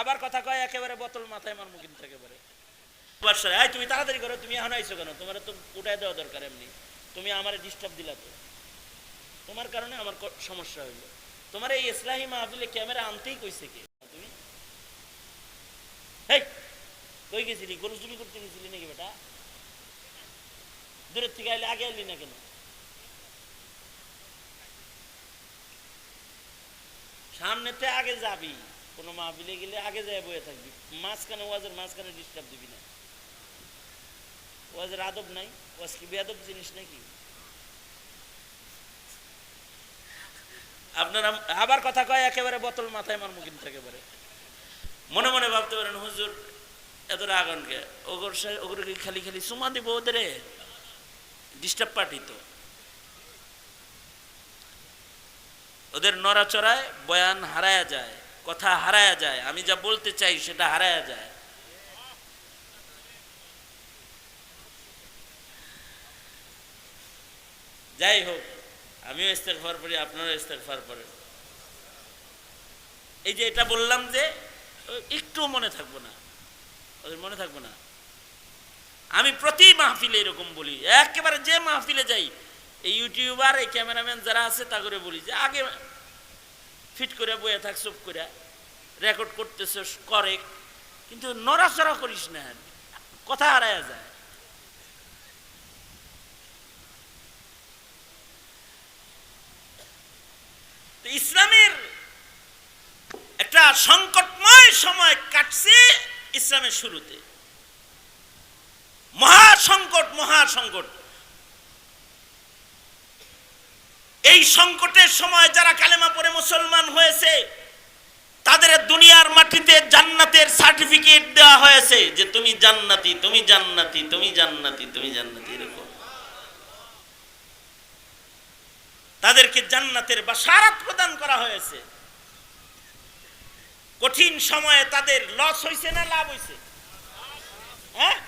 আবার কথা কয় একেবারে বোতল মাথায় মারমু কিন্তু একেবারে। আয় তুমি তাড়াতাড়ি করো, তুমি এখন আইছো কেন? তোমার তো উঠাই দেওয়া দরকার এমনি। তুমি আমার ডিস্টার্ব দিলা তো। তোমার কারণে আমার সমস্যা হইল। তোমার এই ইসলাহি মাহফিলে ক্যামেরা আনতেই কইছে কে? তুমি? হেই, কই গেছিলি? গরু চুরি করতে গেছিলি নাকি বেটা? দূরের থেকে আইলে আগে আইলি না কেন? সামনেতে আগে যাবি। কোনো মাহফিলে গেলে আগে যায় বয়ে থাকবি। মাঝখানে ওয়াজের মাঝখানে ডিস্টার্ব দিবি না। ওয়াজের আদব নাই, ওয়াজ কি বেয়াদব জিনিস নাকি? আপনারা আবার কথা কয়, একেবারে বোতল মাথায় মারমু কিন্তু একেবারে। মনে মনে ভাবতে পারেন, হুজুর, এত রাগনকে ওগর ওগরকে খালি খালি সুমা দিব ওদের ডিস্টার্ব পার্টি তো। ওদের নড়াচড়ায় বয়ান হারায়া যায়। কথা হারায়া যায়, আমি যা বলতে চাই সেটা হারায়া যায়। যাই হোক, আমিও ইস্তেগফার পড়ি, আপনারও ইস্তেগফার পড়েন। এই যে এটা বললাম যে, একটু মনে থাকব না। ওদের মনে থাকব না। আমি প্রতি মাহফিলে এরকম বলি, একেবারে যে মাহফিলে যাই, এই ইউটিউবার, এই ক্যামেরাম্যান যারা আছে তা করে বলি যে, আগে ফিট করে বয়ে থাক, চুপ করে। রেকর্ড করতেছে, করে। কিন্তু নড়াচড়া করিস না। কথা হারায় যায়। ইসলামের একটা সংকটময় সময় কাটছে ইসলামের শুরুতে। মহা সংকট। সংকটের সময় যারা কালেমা পড়ে মুসলমান হয়েছে, তাদের দুনিয়ার মাটিতে জান্নাতের সার্টিফিকেট দেওয়া হয়েছে যে তুমি জান্নাতি তুমি জান্নাতি তুমি জান্নাতি তুমি জান্নাতি, এরকম। তাদেরকে জান্নাতের বাসারাত প্রদান করা হয়েছে। কঠিন সময়ে তাদের লস হয়েছে না লাভ হয়েছে হ্যাঁ?